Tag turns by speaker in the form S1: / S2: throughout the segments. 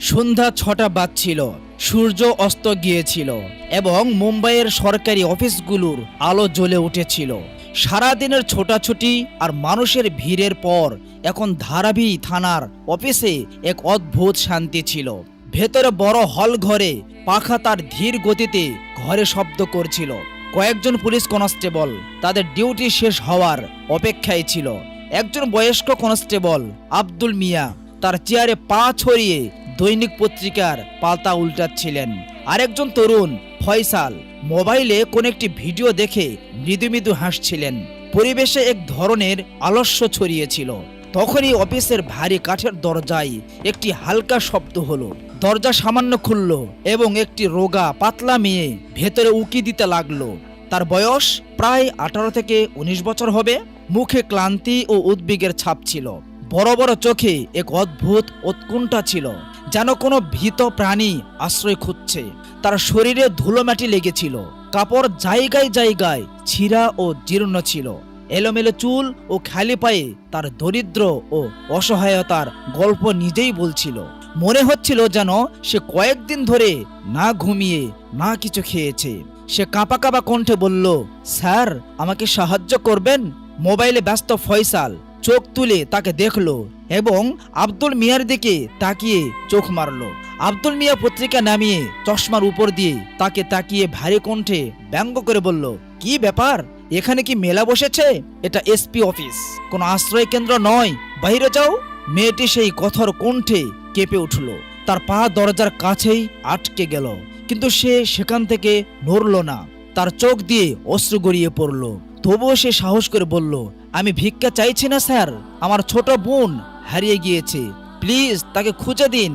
S1: সন্ধ্যা ছটা বাজছিল, সূর্য অস্ত গিয়েছিল এবং মুম্বাইয়ের সরকারি অফিসগুলোর আলো জ্বলে উঠেছিল। সারাদিনের ছোটাছুটি আর মানুষের ভিড়ের পর এখন ধারাবি থানার অফিসে এক অদ্ভুত শান্তি ছিল। ভেতরে বড় হল ঘরে পাখা তার ধীর গতিতে ঘরে শব্দ করছিল। কয়েকজন পুলিশ কনস্টেবল তাদের ডিউটি শেষ হওয়ার অপেক্ষায় ছিল। একজন বয়স্ক কনস্টেবল, আব্দুল মিয়া, তার চেয়ারে পা ছড়িয়ে দৈনিক পত্রিকার পাতা উল্টাচ্ছিলেন। আরেকজন তরুণ, ফয়সাল, মোবাইলে কোন একটি ভিডিও দেখে মৃদু মৃদু হাসছিলেন। পরিবেশে এক ধরনের আলস্য ছড়িয়েছিল। তখনই অফিসের ভারী কাঠের দরজায় একটি হালকা শব্দ হলো। দরজা সামান্য খুলল এবং একটি রোগা, পাতলা মেয়ে ভেতরে উকি দিতে লাগল। তার বয়স প্রায় আঠারো থেকে উনিশ বছর হবে। মুখে ক্লান্তি ও উদ্বেগের ছাপ ছিল। বড় বড় চোখে এক অদ্ভুত উৎকণ্ঠা ছিল। যেন কোনো ভীত প্রাণী আশ্রয় খুঁজছে। তার শরীরে ধুলোমাটি লেগেছিল। কাপড় জায়গায় জায়গায় ছিঁড়া ও জীর্ণ ছিল। এলোমেলো চুল ও খালি পায়ে তার দরিদ্র ও অসহায়তার গল্প নিজেই বলছিল। মনে হচ্ছিল যেন সে কয়েকদিন ধরে না ঘুমিয়ে, না কিছু খেয়েছে। সে কাঁপা কাঁপা কণ্ঠে বলল, স্যার, আমাকে সাহায্য করবেন? মোবাইলে ব্যস্ত ফয়সাল চোখ তুলে তাকে দেখল। এবং আব্দুল মিয়ার দিকে তাকিয়ে চোখ মারল। আব্দুল মিয়া পত্রিকা নামিয়ে চশমার উপর দিয়ে তাকে তাকিয়ে ভারী কণ্ঠে ব্যঙ্গ করে বলল, কি ব্যাপার? এখানে কি মেলা বসেছে? এটা এসপি অফিস কোনো আশ্রয় কেন্দ্র নয়। বাইরে যাও। মেয়েটি সেই কথর কণ্ঠে কেঁপে উঠল। তার পা দরজার কাছেই আটকে গেল। কিন্তু সে সেখান থেকে নড়ল না। তার চোখ দিয়ে অশ্রু গড়িয়ে পড়ল। তবুও সে সাহস করে বলল, আমি ভিক্ষা চাইছি না, স্যার। আমার ছোট বোন হারিয়ে গিয়েছে। প্লিজ তাকে খুঁজে দিন।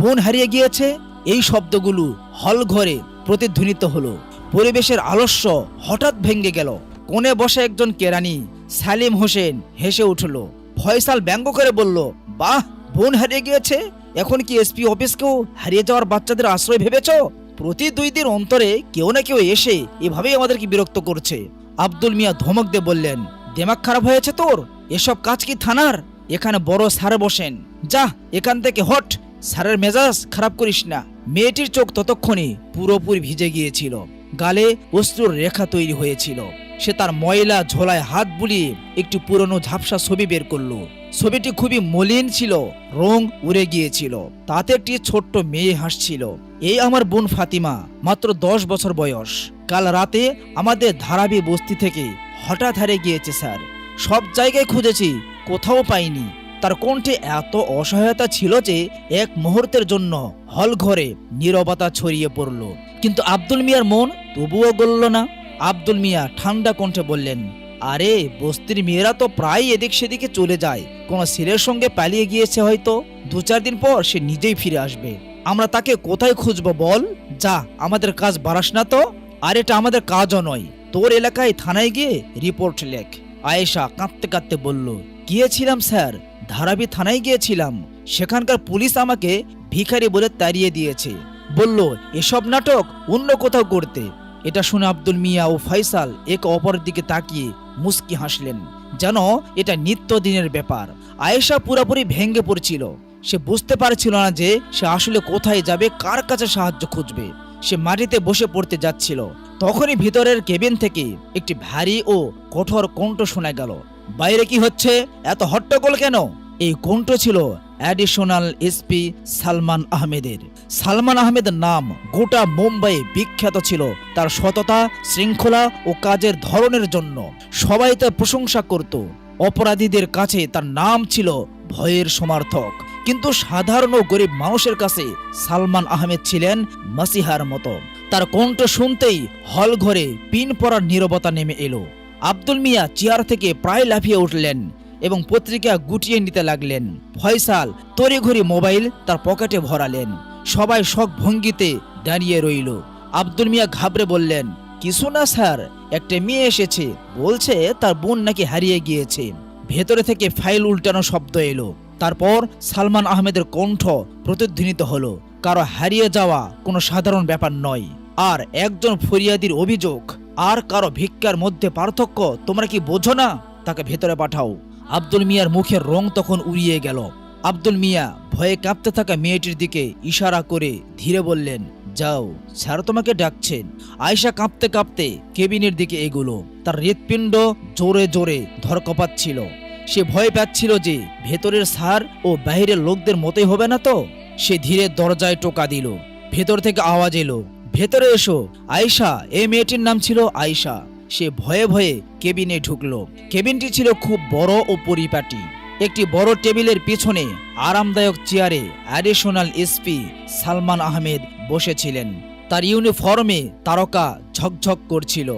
S1: বোন হারিয়ে গিয়েছে, এই শব্দগুলো হল ঘরে প্রতিধ্বনিত হলো। পরিবেশের আলস্য হঠাৎ ভেঙে গেল। কোণে বসে একজন কেরানি, সালিম হোসেন, হেসে উঠল। ফয়সাল ব্যঙ্গ করে বলল, বাহ, বোন হারিয়ে গিয়েছে? এখন কি এসপি অফিসকেও হারিয়ে যাওয়ার বাচ্চাদের আশ্রয় ভেবেছ? প্রতি দুই দিন অন্তরে কেউ না কেউ এসে এভাবেই আমাদেরকে বিরক্ত করছে। আব্দুল মিয়া ধমক দিয়ে বললেন, দেমাগ খারাপ হয়েছে তোর? এসব কাজ কি থানার? এখানে বড় স্যার বসেন। যা, এখান থেকে হট। স্যারের মেজাজ খারাপ করিস না। মেয়েটির চোখ ততক্ষণে পুরোপুরি ভিজে গিয়েছিল। গালে অশ্রুর রেখা তৈরি হয়েছিল। সে তার ময়লা ঝোলায় হাত বুলিয়ে একটি পুরনো ঝাপসা ছবি বের করল। ছবিটি খুবই মলিন ছিল, রং উড়ে গিয়েছিল। তাতে একটি ছোট্ট মেয়ে হাসছিল। এই আমার বোন ফাতিমা, মাত্র দশ বছর বয়স। কাল রাতে আমাদের ধারাবি বস্তি থেকে হঠাৎ হারে গিয়েছে স্যার। সব জায়গায় খুঁজেছি কোথাও পাইনি। তার কণ্ঠে এত অসহায়তা ছিল যে এক মুহূর্তের জন্য হল ঘরে নীরবতা ছড়িয়ে পড়ল। কিন্তু আব্দুল মিয়ার মন তবুও গলল না। আব্দুল মিয়া ঠান্ডা কণ্ঠে বললেন, আরে, বস্তির মেয়েরা তো প্রায় এদিক সেদিকে চলে যায়। কোনো ছেলের সঙ্গে পালিয়ে গিয়েছে হয়তো। দু চার দিন পর সে নিজেই ফিরে আসবে। আমরা তাকে কোথায় খুঁজবো বল? যা, আমাদের কাজ বাড়াস না তো। আর এটা আমাদের কাজও নয়। তোর এলাকায় থানায় গিয়ে রিপোর্ট লেখ। আয়েশা কাঁদতে কাঁদতে বলল গিয়েছিলাম, স্যার। ধারাবি থানায় গিয়েছিলাম। সেখানকার পুলিশ আমাকে ভিখারি বলে তাড়িয়ে দিয়েছে। বলল, এসব নাটক অন্য কোথাও করতে। এটা শুনে আব্দুল মিয়া ও ফাইসাল এক অপরের দিকে তাকিয়ে মুস্কি হাসলেন। যেন এটা নিত্যদিনের ব্যাপার। আয়েশা পুরোপুরি ভেঙে পড়ছিল। সে বুঝতে পারছিল না যে সে আসলে কোথায় যাবে, কার কাছে সাহায্য খুঁজবে। সে মাটিতে বসে পড়তে যাচ্ছিল। তখনই ভিতরের কেবিন থেকে একটি ভারী ও কঠোর কণ্ঠ শোনা গেল। বাইরে কি হচ্ছে? এত হট্টগোল কেন? এই কণ্ঠ ছিল অ্যাডিশনাল এসপি সালমান আহমেদের। সালমান আহমেদের নাম গোটা মুম্বাই বিখ্যাত ছিল। তার সততা, শৃঙ্খলা ও কাজের ধরনের জন্য সবাই তার প্রশংসা করত। অপরাধীদের কাছে তার নাম ছিল ভয়ের সমর্থক। কিন্তু সাধারণ গরিব মানুষের কাছে সালমান আহমেদ ছিলেন মাসিহার মতো। তার কণ্ঠ শুনতেই হল ঘরে পিন পড়ার নীরবতা নেমে এলো। আব্দুল মিয়া চেয়ার থেকে প্রায় লাফিয়ে উঠলেন এবং পত্রিকা গুটিয়ে নিতে লাগলেন। ফয়সাল তড়িঘড়ি মোবাইল তার পকেটে ভরালেন। সবাই শখ ভঙ্গিতে দাঁড়িয়ে রইল। আব্দুল মিয়া ঘাবড়ে বললেন, কিছু না স্যার, একটা মেয়ে এসেছে। বলছে তার বোন নাকি হারিয়ে গিয়েছে। ভেতরে থেকে ফাইল উল্টানো শব্দ এলো। তারপর সালমান আহমেদের কণ্ঠ প্রতিধ্বনিত হলো। কারও হারিয়ে যাওয়া কোনো সাধারণ ব্যাপার নয়। আর একজন ফরিয়াদির অভিযোগ আর কারও ভিক্ষার মধ্যে পার্থক্য তোমরা কি বোঝো না? তাকে ভেতরে পাঠাও। আব্দুল মিয়ার মুখের রং তখন উড়িয়ে গেল। আব্দুল মিয়া ভয়ে কাঁপতে থাকা মেয়েটির দিকে ইশারা করে ধীরে বললেন, যাও, স্যার তোমাকে ডাকছেন। আয়শা কাঁপতে কাঁপতে কেবিনের দিকে এগুলো। তার হৃৎপিণ্ড জোরে জোরে ধরকপাচ্ছিল সে ভয় পাচ্ছিল যে ভেতরের স্যার ও বাইরের লোকদের মতোই হবে না তো? সে ধীরে দরজায় টোকা দিল। ভেতর থেকে আওয়াজ এলো ভেতরে এসো। আয়শা, এই মেয়েটির নাম ছিল আয়শা। সে ভয়ে ভয়ে কেবিনে ঢুকলো। কেবিনটি ছিল খুব বড় ও পরিপাটি। একটি বড় টেবিলের পিছনে আরামদায়ক চেয়ারে অ্যাডিশনাল এসপি সালমান আহমেদ বসেছিলেন। তার ইউনিফর্মে তারকা ঝকঝক করছিল।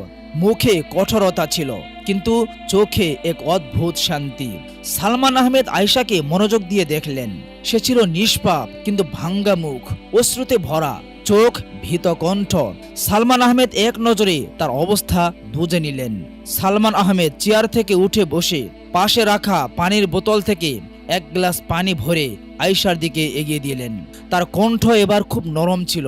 S1: মুখে কঠোরতা ছিল, কিন্তু চোখে এক অদ্ভুত শান্তি। সালমান আহমেদ আয়শাকে মনোযোগ দিয়ে দেখলেন। সে ছিল নিষ্পাপ, কিন্তু ভাঙ্গা মুখ, অশ্রুতে ভরা। চোখ, ভীত কণ্ঠ। সালমান আহমেদ এক নজরে তার অবস্থা বুঝে নিলেন। সালমান আহমেদ চেয়ার থেকে উঠে বসে, পাশে রাখা পানির বোতল থেকে এক গ্লাস পানি ভরে আয়শার দিকে এগিয়ে দিলেন। তার কণ্ঠ এবার খুব নরম ছিল।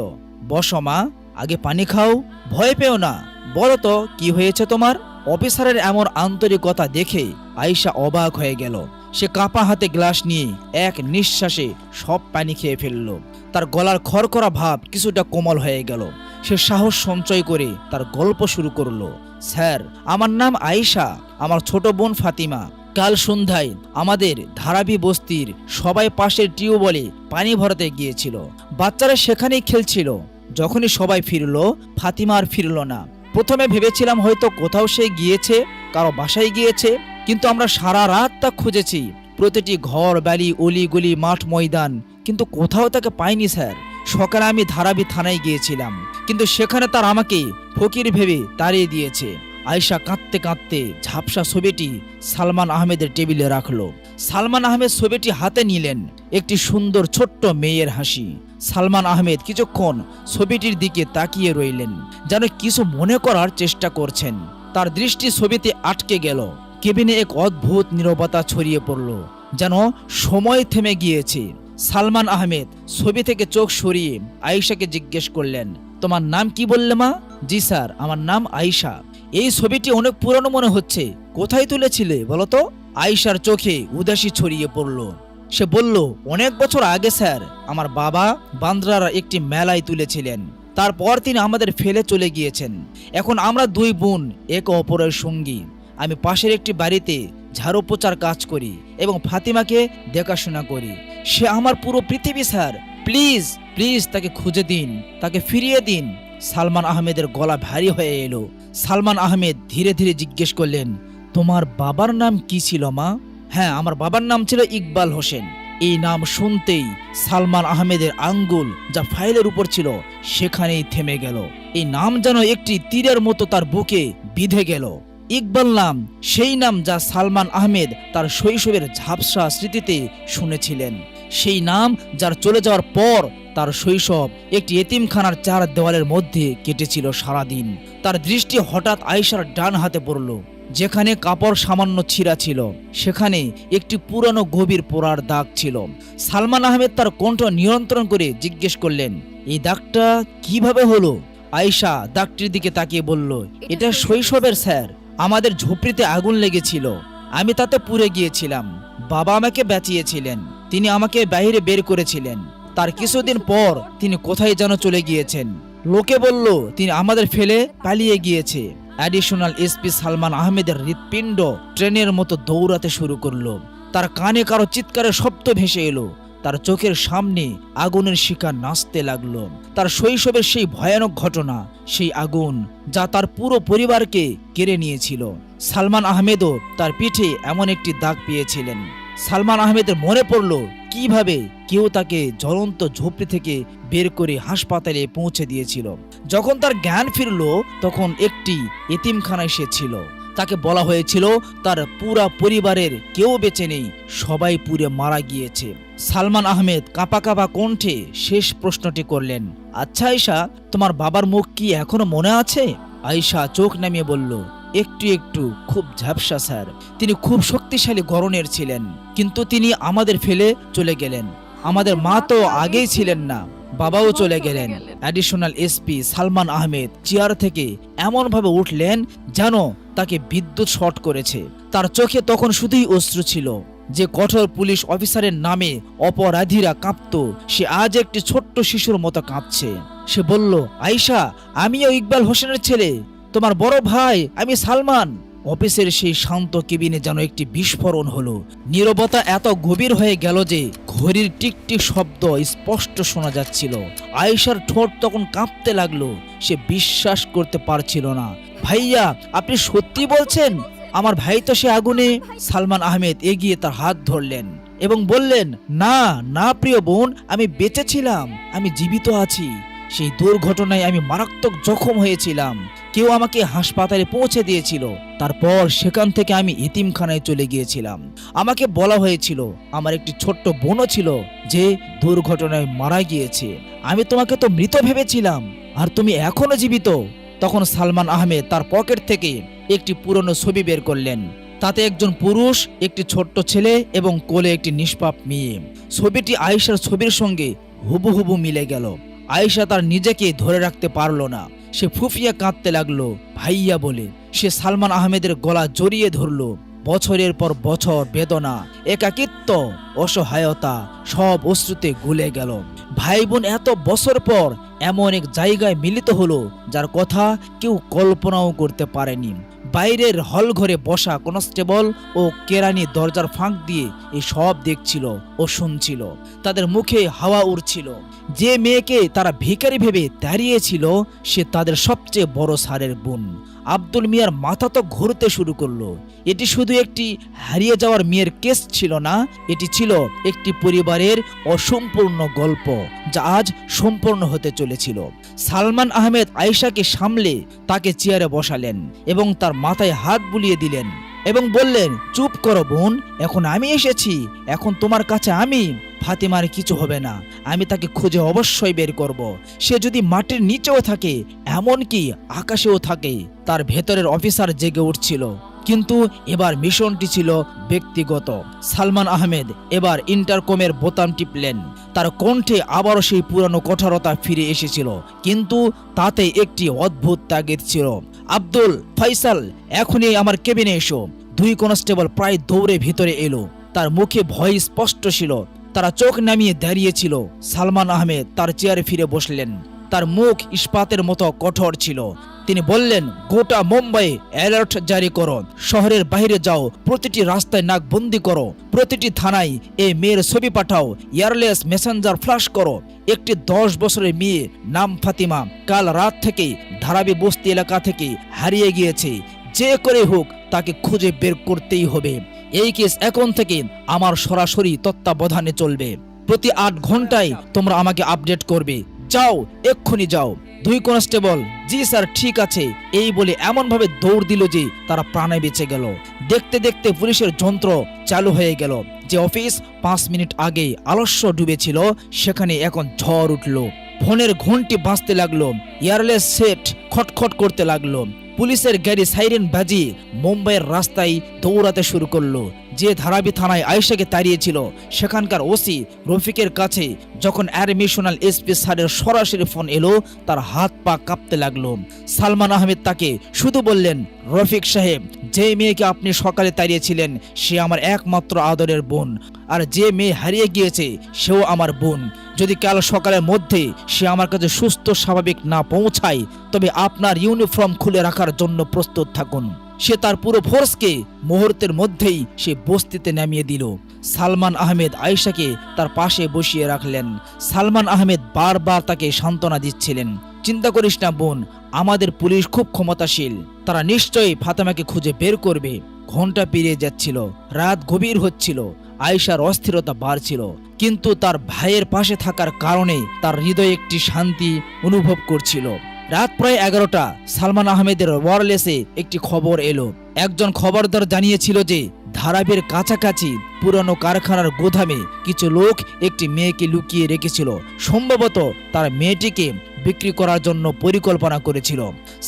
S1: বসো মা, আগে পানি খাও, ভয় পেও না। বলো তো, কি হয়েছে তোমার? অফিসারের এমন আন্তরিকতা দেখে আয়শা অবাক হয়ে গেল। সে কাঁপা হাতে গ্লাস নিয়ে এক নিঃশ্বাসে সব পানি খেয়ে ফেলল। তার গলার খড়খড়া ভাব কিছুটা কোমল হয়ে গেল। সে সাহস সঞ্চয় করে তার গল্প শুরু করল। স্যার, আমার নাম আয়েশা, আমার ছোট বোন ফাতিমা। কাল সন্ধ্যায় আমাদের ধারাবি বস্তির সবাই পাশের টিউবওয়েলে পানি ভরাতে গিয়েছিল। বাচ্চারা সেখানেই খেলছিল। যখনই সবাই ফিরলো, ফাতিমা আর ফিরল না। প্রথমে ভেবেছিলাম হয়তো কোথাও সে গিয়েছে, কারও বাসায় গিয়েছে কিন্তু আমরা সারা রাত তা খুঁজেছি। প্রতিটি ঘর বাড়ি অলি গলি, মাঠ, ময়দান। কিন্তু কোথাও তাকে পাইনি স্যার। সকালে আমি ধারাবি থানায় গিয়েছিলাম। কিন্তু সেখানে তার আমাকে ফকির ভেবে তাড়িয়ে দিয়েছে। আয়শা কাঁদতে কাঁদতে ঝাপসা ছবিটি সালমান আহমেদের টেবিলে রাখল। সালমান আহমেদ ছবিটি হাতে নিলেন একটি সুন্দর ছোট্ট মেয়ের হাসি। সালমান আহমেদ কিছুক্ষণ ছবিটির দিকে তাকিয়ে রইলেন, যেন কিছু মনে করার চেষ্টা করছেন। তার দৃষ্টি ছবিতে আটকে গেল। কেবিনে এক অদ্ভুত নীরবতা ছড়িয়ে পড়ল, যেন সময় থেমে গিয়েছে। সালমান আহমেদ ছবি থেকে চোখ সরিয়ে আয়েশাকে জিজ্ঞেস করলেন, তোমার নাম কি বললে মা? জি স্যার, আমার নাম আয়েশা। এই ছবিটি অনেক পুরনো মনে হচ্ছে। কোথায় তুলেছিলে বলো তো? আয়েশার চোখে উদাসী ছড়িয়ে পড়ল। সে বলল, অনেক বছর আগে স্যার, আমার বাবা বান্দ্রার একটি মেলায় তুলেছিলেন। তারপর তিনি আমাদের ফেলে চলে গিয়েছেন। এখন আমরা দুই বোন, এক অপরের সঙ্গী। আমি পাশের একটি বাড়িতে ঝাড়ু পোচার কাজ করি এবং ফাতিমাকে দেখাশোনা করি। সে আমার পুরো পৃথিবী, স্যার। প্লিজ প্লিজ তাকে খুঁজে দিন, তাকে ফিরিয়ে দিন। সালমান আহমেদের গলা ভারী হয়ে এলো। সালমান আহমেদ ধীরে ধীরে জিজ্ঞেস করলেন, তোমার বাবার নাম কি ছিল, মা? হ্যাঁ আমার বাবার নাম ছিল ইকবাল হোসেন। এই নাম শুনতেই সালমান আহমেদের আঙ্গুল যা ফাইলের উপর ছিল সেখানেই থেমে গেল। এই নাম যেন একটি তীরের মতো তার বুকে বিধে গেল। ইকবাল নাম সেই নাম যা সালমান আহমেদ তার শৈশবের ঝাপসা স্মৃতিতে শুনেছিলেন। সেই নাম যার চলে যাওয়ার পর তার শৈশব একটি এতিমখানার চার দেওয়ালের মধ্যে কেটেছিল সারাদিন। তার দৃষ্টি হঠাৎ আয়েশার ডান হাতে পড়ল যেখানে কাপড় সামান্য ছিঁড়া ছিল। সেখানে একটি পুরানো গভীর পোড়ার দাগ ছিল। সালমান আহমেদ তার কণ্ঠ নিয়ন্ত্রণ করে জিজ্ঞেস করলেন এই দাগটা কীভাবে হলো? আয়েশা দাগটির দিকে তাকিয়ে বলল এটা শৈশবের স্যার। আমাদের ঝুপড়িতে আগুন লেগেছিল। আমি তাতে পুড়ে গিয়েছিলাম। বাবা আমাকে বাঁচিয়েছিলেন। তিনি আমাকে বাইরে বের করেছিলেন। তার কিছুদিন পর তিনি কোথায় যেন চলে গিয়েছেন। লোকে বলল, তিনি আমাদের ফেলে পালিয়ে গিয়েছে। অ্যাডিশনাল এসপি সালমান আহমেদের হৃৎপিণ্ড ট্রেনের মতো দৌড়াতে শুরু করল। তার কানে কারও চিৎকারের শব্দ ভেসে এলো। তার চোখের সামনে আগুনের শিকার নাচতে লাগল। তার শৈশবের সেই ভয়ানক ঘটনা, সেই আগুন যা তার পুরো পরিবারকে কেড়ে নিয়েছিল। সালমান আহমেদও তার পিঠে এমন একটি দাগ পেয়েছিলেন। সালমান আহমেদের মনে পড়ল, কীভাবে কেউ তাকে জ্বলন্ত ঝোপড়ি থেকে বের করে হাসপাতালে পৌঁছে দিয়েছিল। যখন তার জ্ঞান ফিরল, তখন একটি এতিমখানায় সে ছিল। তাকে বলা হয়েছিল, তার পুরা পরিবারের কেউ বেঁচে নেই, সবাই পুড়ে মারা গিয়েছে। সালমান আহমেদ কাঁপা কাঁপা কণ্ঠে শেষ প্রশ্নটি করলেন আচ্ছা আয়শা, তোমার বাবার মুখ কি এখনও মনে আছে? আয়শা চোখ নামিয়ে বলল, একটু একটু, খুব ঝাপসা স্যার। তিনি খুব শক্তিশালী গরনের ছিলেন, কিন্তু তিনি আমাদের ফেলে চলে গেলেন। আমাদের মা তো আগেই ছিলেন না। বাবাও চলে গেলেন। Additional SP Salman Ahmed chair থেকে এমনভাবে উঠলেন যেন তাকে বিদ্যুৎ শট করেছে। তার চোখে তখন শুধুই অশ্রু ছিল। যে কঠোর পুলিশ অফিসারের নামে অপরাধীরা কাঁপত সে আজ একটি ছোট্ট শিশুর মতো কাঁপছে। সে বলল আয়শা আমিও ইকবাল হোসেনের ছেলে। তোমার বড় ভাই আমি সালমান। অফিসের সেই শান্ত কেবিনে যেন একটি বিস্ফোরণ হলো। নীরবতা এত গভীর হয়ে গেল যে ঘড়ির টিকটিক শব্দ স্পষ্ট শোনা যাচ্ছিল। আয়েশার ঠোঁট তখন কাঁপতে লাগল, সে বিশ্বাস করতে পারছিল না। ভাইয়া, আপনি সত্যি বলছেন? আমার ভাই তো সে আগুনে, সালমান আহমেদ এগিয়ে তার হাত ধরলেন এবং বললেন, না না প্রিয় বোন, আমি বেঁচে ছিলাম, আমি জীবিত আছি। সেই দুর্ঘটনায় আমি মারাত্মক জখম হয়েছিলাম। কেউ আমাকে হাসপাতালে পৌঁছে দিয়েছিল। তারপর সেখান থেকে আমি এতিমখানায় চলে গিয়েছিলাম। আমাকে বলা হয়েছিল, আমার একটি ছোট্ট বোনও ছিল যে দুর্ঘটনায় মারা গিয়েছে। আমি তোমাকে তো মৃত ভেবেছিলাম, আর তুমি এখনও জীবিত। তখন সালমান আহমেদ তার পকেট থেকে একটি পুরনো ছবি বের করলেন। তাতে একজন পুরুষ, একটি ছোট্ট ছেলে এবং কোলে একটি নিষ্পাপ মেয়ে। ছবিটি আয়েশার ছবির সঙ্গে হুবহুবু মিলে গেল। আয়েশা তার নিজেকে ধরে রাখতে পারল না। সে ফুফিয়ে কাঁদতে লাগল। ভাইয়া বলে, সে সালমান আহমেদের গলা জড়িয়ে ধরল। বছরের পর বছর বেদনা, একাকিত্ব, অসহায়তা সব অশ্রুতে গুলে গেল। ভাই বোন এত বছর পর এমন এক জায়গায় মিলিত হলো, যার কথা কেউ কল্পনাও করতে পারেনি। বাইরের হল ঘরে বসা কনস্টেবল ও কেরানি দরজার ফাঁক দিয়ে এই সব দেখছিল ও শুনছিল। তাদের মুখে হাওয়া উড়ছিল। যে মেয়েকে তারা ভিখারি ভেবে দাঁড়িয়েছিল সে তাদের সবচেয়ে বড় সারের বোন। আব্দুল মিয়ার মাথা তো ঘুরতে শুরু করল। এটি শুধু একটি হারিয়ে যাওয়ার মেয়ের কেস ছিল না, এটি ছিল একটি পরিবারের অসম্পূর্ণ গল্প, যা আজ সম্পূর্ণ হতে চলেছিল। সালমান আহমেদ আয়েশাকে সামলে তাকে চেয়ারে বসালেন এবং তার মাথায় হাত বুলিয়ে দিলেন এবং বললেন, চুপ করো বোন, এখন আমি এসেছি, এখন তোমার কাছে আমি, ফাতিমার কিছু হবে না, আমি তাকে খুঁজে অবশ্যই বের করব। সে যদি মাটির নিচেও থাকে, এমনকি আকাশেও থাকে, তার ভেতরের অফিসার জেগে উঠছিল। কিন্তু এবার মিশনটি ছিল ব্যক্তিগত। সালমান আহমেদ এবার ইন্টারকমের বোতাম টিপলেন। তার কণ্ঠে আবারও সেই পুরানো কঠোরতা ফিরে এসেছিল, কিন্তু তাতে একটি অদ্ভুত তাগিদ ছিল। আব্দুল, ফয়সাল, এখনই আমার কেবিনে এসো। দুই কনস্টেবল প্রায় দৌড়ে ভিতরে এলো। তার মুখে ভয় স্পষ্ট ছিল। তারা চোখ নামিয়ে দাঁড়িয়েছিল সালমান আহমেদ তার চেয়ারে ফিরে বসলেন। তার মুখ ইস্পাতের মতো কঠোর ছিল। তিনি বললেন, গোটা মুম্বাই অ্যালার্ট জারি করো। শহরের বাইরে যাও। প্রতিটি রাস্তায় নাক বন্দি করো। প্রতিটি থানায় এই মেয়ের ছবি পাঠাও। এয়ারলেস মেসেঞ্জার ফ্লাশ করো। একটি দশ বছরের মেয়ে নাম ফাতিমা কাল রাত থেকে ধারাবি বস্তি এলাকা থেকে হারিয়ে গিয়েছে। যে করে হোক তাকে খুঁজে বের করতেই হবে। এই কেস এখন থেকে আমার সরাসরি তত্ত্বাবধানে চলবে। প্রতি আট ঘন্টায় তোমরা আমাকে আপডেট করবে। যাও, এক্ষুনি যাও। দুই কনস্টেবল, জি স্যার, ঠিক আছে। এই বলে এমনভাবে দৌড় দিল যে তারা প্রাণে বেঁচে গেল। দেখতে দেখতে পুলিশের যন্ত্র চালু হয়ে গেল, যে অফিস পাঁচ মিনিট আগে আলস্য ডুবেছিল, সেখানে এখন ঝড় উঠল। ফোনের ঘন্টি বাঁচতে লাগল, এয়ারলেস সেট খটখট করতে লাগল। পুলিশের গাড়ি সাইরেন বাজি মুম্বাইয়ের রাস্তায় দৌড়াতে শুরু করল। যে ধারাবি থানায় আয়েশাকে তাড়িয়েছিল, সেখানকার ওসি রফিকের কাছে যখন অ্যাডমিশনাল এসপি স্যারের সরাসরি ফোন এলো, তার হাত পা কাঁপতে লাগল। সালমান আহমেদ তাকে শুধু বললেন রফিক সাহেব, যে মেয়েকে আপনি সকালে তাড়িয়েছিলেন, সে আমার একমাত্র আদরের বোন। আর যে মেয়ে হারিয়ে গিয়েছে, সেও আমার বোন। যদি কাল সকালের মধ্যে সে আমার কাছে সুস্থ, স্বাভাবিক না পৌঁছায়, তবে আপনার ইউনিফর্ম খুলে রাখার জন্য প্রস্তুত থাকুন। সে তার পুরো ফোর্সকে মুহূর্তের মধ্যেই সে বস্তিতে নামিয়ে দিল। সালমান আহমেদ আয়েশাকে তার পাশে বসিয়ে রাখলেন। সালমান আহমেদ বারবার তাকে সান্ত্বনা দিচ্ছিলেন। চিন্তা করিস না বোন, আমাদের পুলিশ খুব ক্ষমতাশীল। তারা নিশ্চয়ই ফাতেমাকে খুঁজে বের করবে। ঘণ্টা পেরিয়ে যাচ্ছিল, রাত গভীর হচ্ছিল, আয়েশার অস্থিরতা বাড়ছিল, কিন্তু তার ভাইয়ের পাশে থাকার কারণে তার হৃদয়ে একটি শান্তি অনুভব করছিল। রাত প্রায় এগারোটা, সালমান আহমেদের ওয়ারলেসে একটি খবর এলো। একজন খবরদার জানিয়েছিল যে ধারাবির কাছাকাছি পুরনো কারখানার গোদামে কিছু লোক একটি মেয়েকে লুকিয়ে রেখেছিল। সম্ভবত তার মেয়েটিকে বিক্রি করার জন্য পরিকল্পনা করেছিল।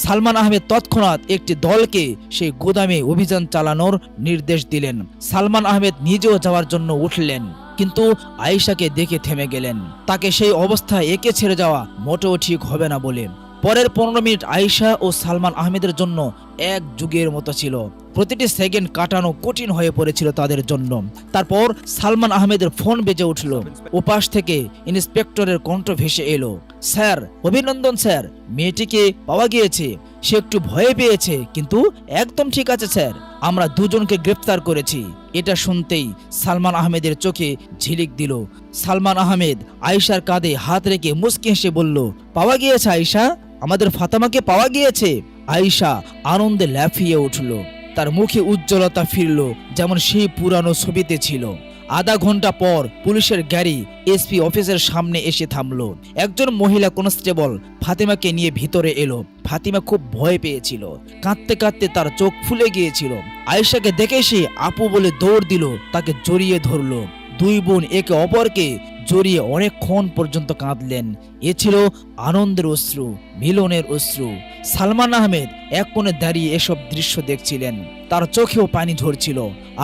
S1: সালমান আহমেদ তৎক্ষণাৎ একটি দলকে সেই গোদামে অভিযান চালানোর নির্দেশ দিলেন। সালমান আহমেদ নিজেও যাওয়ার জন্য উঠলেন, কিন্তু আয়েশাকে দেখে থেমে গেলেন। তাকে সেই অবস্থায় একে ছেড়ে যাওয়া মোটেও ঠিক হবে না বলে। পরের পনেরো মিনিট আয়েশা ও সালমান আহমেদের জন্য এক যুগের মতো ছিল। প্রতিটি সেকেন্ড কাটানো কঠিন হয়ে পড়েছিল তাদের জন্য। তারপর সালমান আহমেদের ফোন বেজে উঠল। ওপাশ থেকে ইন্সপেক্টরের কণ্ঠ ভেসে এলো। স্যার, অভিনন্দন স্যার, মেয়েটিকে পাওয়া গিয়েছে। সে একটু ভয়ে পেয়েছে, কিন্তু একদম ঠিক আছে স্যার। আমরা দুজনকে গ্রেপ্তার করেছি। এটা শুনতেই সালমান আহমেদের চোখে ঝিলিক দিল। সালমান আহমেদ আয়েশার কাঁধে হাত রেখে মুসকি হেসে বলল, পাওয়া গিয়েছে আয়েশা? আমাদের ফাতামাকে পাওয়া গিয়েছে? আয়েশা আনন্দে লাফিয়ে উঠল। তার মুখে উজ্জ্বলতা ফিরল, যেমন সেই পুরানো ছবিতে ছিল। আধা ঘণ্টা পর পুলিশের গাড়ি এসপি অফিসের সামনে এসে থামলো। একজন মহিলা কনস্টেবল ফাতিমাকে নিয়ে ভিতরে এলো। ফাতিমা খুব ভয় পেয়েছিল। কাঁদতে কাঁদতে তার চোখ ফুলে গিয়েছিল। আয়েশাকে দেখে সে আপু বলে দৌড় দিল, তাকে জড়িয়ে ধরলো। দুই বোন একে অপরকে জড়িয়ে অনেকক্ষণ পর্যন্ত কাঁদলেন। এ ছিল আনন্দের অশ্রু, মিলনের অশ্রু। সালমান আহমেদ এক কোণে দাঁড়িয়ে এসব দৃশ্য দেখছিলেন। তার চোখেও পানি ঝরছিল।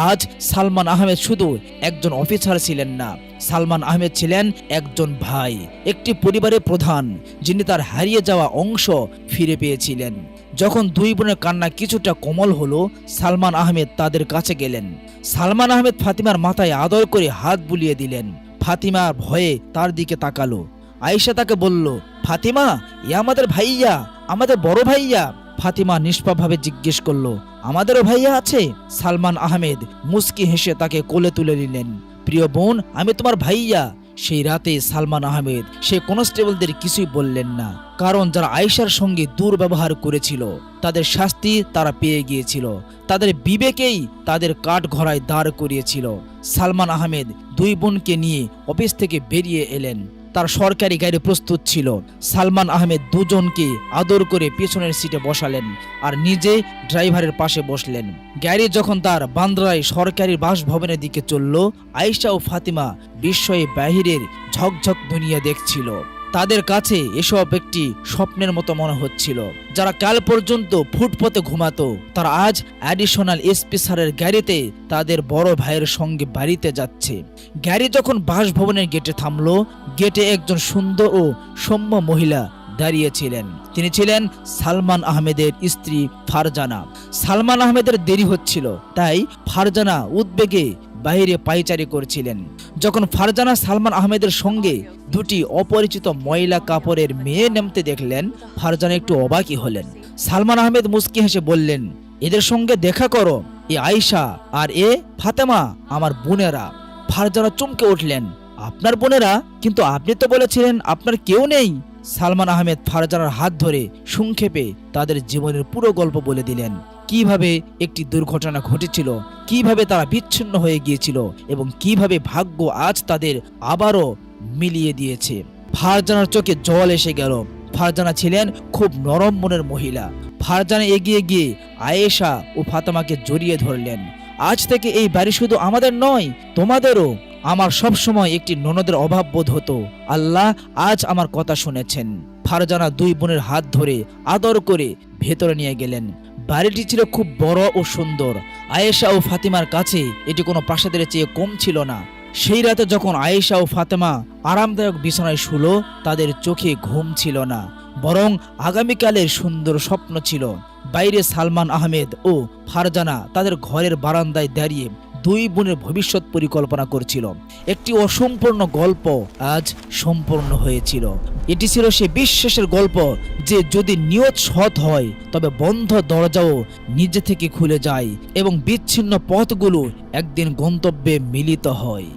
S1: আজ সালমান আহমেদ শুধু একজন অফিসার ছিলেন না, সালমান আহমেদ ছিলেন একজন ভাই, একটি পরিবারের প্রধান, যিনি তার হারিয়ে যাওয়া অংশ ফিরে পেয়েছিলেন। যখন দুই বোনের কান্না কিছুটা কোমল হলো, সালমান আহমেদ তাদের কাছে গেলেন। সালমান আহমেদ ফাতিমার মাথায় আদর করে হাত বুলিয়ে দিলেন। ফাতিমা ভয়ে তার দিকে তাকালো। আয়েশা তাকে বলল, ফাতিমা, এ আমাদের ভাইয়া, আমাদের বড় ভাইয়া। ফাতিমা নিষ্পাপভাবে জিজ্ঞেস করল আমাদেরও ভাইয়া আছে, সালমান আহমেদ। মুস্কি হেসে তাকে কোলে তুলে নিলেন। প্রিয় বোন, আমি তোমার ভাইয়া। সেই রাতে সালমান আহমেদ, সে কনস্টেবলদের কিছুই বললেন না। কারণ যারা আয়েশার সঙ্গে দুর্ব্যবহার করেছিল, তাদের শাস্তি তারা পেয়ে গিয়েছিল। তাদের বিবেকেই তাদের কাঠ ঘরায় দাঁড় করিয়েছিল। সালমান আহমেদ দুই বোনকে নিয়ে অফিস থেকে বেরিয়ে এলেন। তার সরকারি গাড়ি প্রস্তুত ছিল। সালমান আহমেদ দুজনকে আদর করে পেছনের সিটে বসালেন আর নিজে ড্রাইভারের পাশে বসলেন। গাড়ি যখন তার বান্দ্রায় সরকারি বাসভবনের দিকে চলল, আয়েশা ও ফাতিমা বিস্ময়ে বাহিরের ঝকঝক দুনিয়া দেখছিল। তাদের কাছে এসব একটি স্বপ্নের মতো মনে হচ্ছিল। যারা কাল পর্যন্ত ফুটপথে ঘুমাতো, তারা আজ অ্যাডিশনাল এসপি স্যারের গাড়িতে তাদের বড় ভাইয়ের সঙ্গে বাড়িতে যাচ্ছে। গাড়ি যখন বাসভবনের গেটে থামলো, গেটে একজন সুন্দর ও সৌম্য মহিলা দাঁড়িয়েছিলেন তিনি ছিলেন সালমান আহমেদের স্ত্রী ফারজানা। সালমান আহমেদের দেরি হচ্ছিল, তাই ফারজানা উদ্বেগে বাইরে পাইচারি করছিলেন। যখন ফারজানা সালমান আহমেদের সঙ্গে দুটি অপরিচিত ময়লা কাপড়ের মেয়ে নামতে দেখলেন, ফারজানা একটু অবাকই হলেন। সালমান আহমেদ মুস্কি হেসে বললেন, এদের সঙ্গে দেখা করো, এ আয়েশা আর এ ফাতেমা, আমার বোনেরা। ফারজানা চমকে উঠলেন, আপনার বোনেরা? কিন্তু আপনি তো বলেছিলেন আপনার কেউ নেই। সালমান আহমেদ ফারজানার হাত ধরে সংক্ষেপে তাদের জীবনের পুরো গল্প বলে দিলেন। কীভাবে একটি দুর্ঘটনা ঘটেছিল, কীভাবে তারা বিচ্ছিন্ন হয়ে গিয়েছিল এবং কীভাবে ভাগ্য আজ তাদের আবারও মিলিয়ে দিয়েছে। ফারজানার চোখে জল এসে গেল। ফারজানা ছিলেন খুব নরম মনের মহিলা। ফারজানা এগিয়ে গিয়ে আয়েশা ও ফাতেমাকে জড়িয়ে ধরলেন। আজ থেকে এই বাড়ি শুধু আমাদের নয়, তোমাদেরও। আমার সব সময় একটি ননদের অভাব বোধ হতো। আল্লাহ আজ আমার কথা শুনেছেন। ফারজানা দুই বোনের হাত ধরে আদর করে ভেতরে নিয়ে গেলেন। বাড়িটি ছিল খুব বড় ও সুন্দর। আয়েশা ও ফাতিমার কাছে এটি কোনো প্রাসাদের চেয়ে কম ছিল না। সেই রাতে যখন আয়েশা ও ফাতেমা আরামদায়ক বিছানায় শুলো, তাদের চোখে ঘুম ছিল না, বরং আগামীকালের সুন্দর স্বপ্ন ছিল। বাইরে সালমান আহমেদ ও ফারজানা তাদের ঘরের বারান্দায় দাঁড়িয়ে দুই বোনের ভবিষ্যৎ পরিকল্পনা করছিল। একটি অসম্পূর্ণ গল্প আজ সম্পূর্ণ হয়েছিল। এটি ছিল সে বিশ্বাসের গল্প যে যদি নিয়ত সৎ হয়, তবে বন্ধ দরজাও নিজে থেকে খুলে যায় এবং বিচ্ছিন্ন পথগুলো একদিন গন্তব্যে মিলিত হয়।